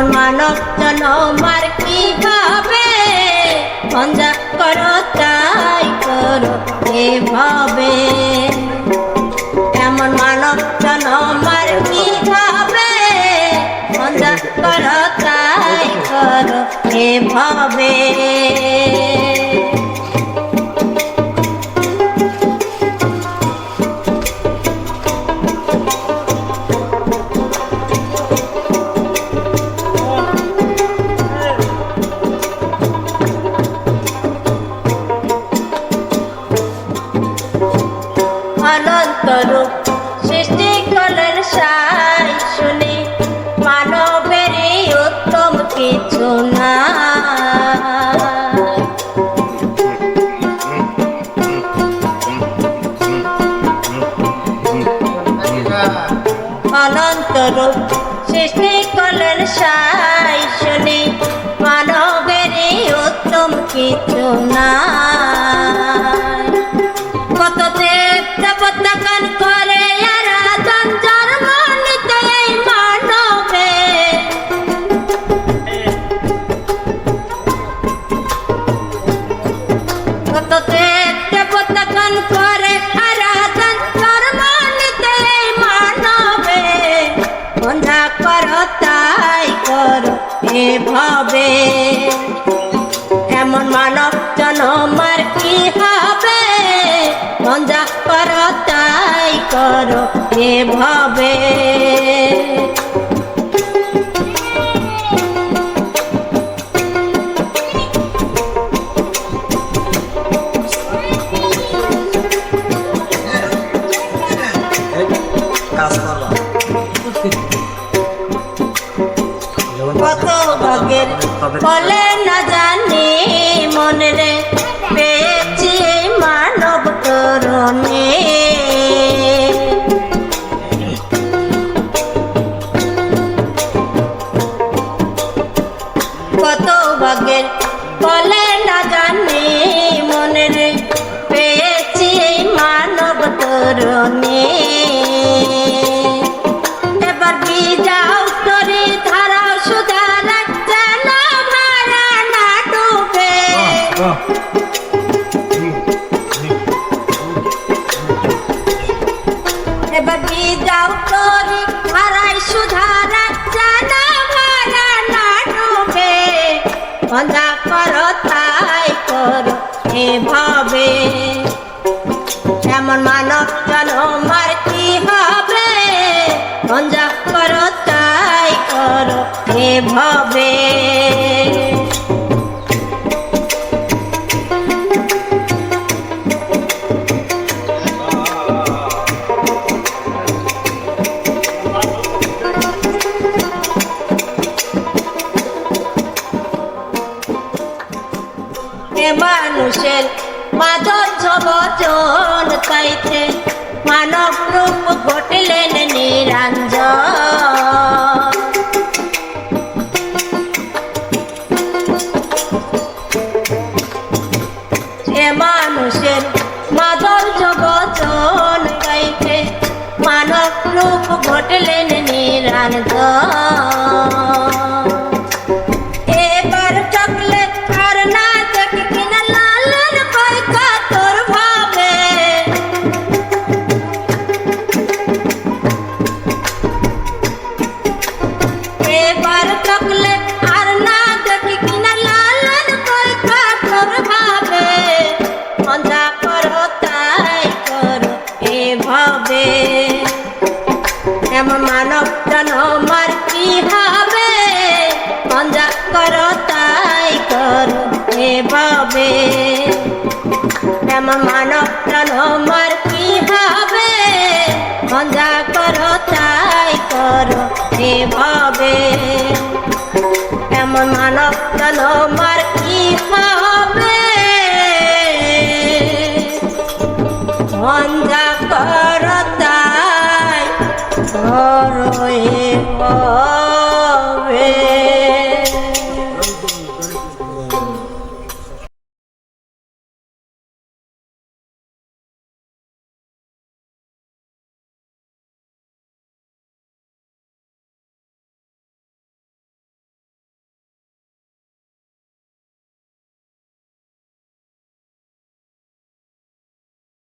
জনমার কি হবে মঞ্জা করো, তাই করো এভাবে এমন মানব জনমার কি হবে মঞ্জা করো, তাই করো এভাবে অনন্তরূপ সৃষ্টি করলেন সাই শুনি, মানবেরই উত্তম কিছু না অনন্তরূপ সৃষ্টি করলেন সাই শুনি, মানবেরই উত্তম কিছু না এভাবে এমন মানব জনমার কি হবে? মঞ্জা করো তাই করো কাজ করবা। ভাগের বলে না জানি মনে রে পেয়েছি মানব করণে কত ভাগের বলে না জানি মনে রে পেয়েছি মানব তরণে। বিজাও তরি ধারাই সুধারা করো তাই করো এমন মানব এভাবে। মানুষের মাধুর্য বচন চাইতে মানব রূপ ঘটলেন নিরঞ্জন। ভবে এমন মানব কেন মার কি হবে? মন্দা করতায় ঘর হয়ে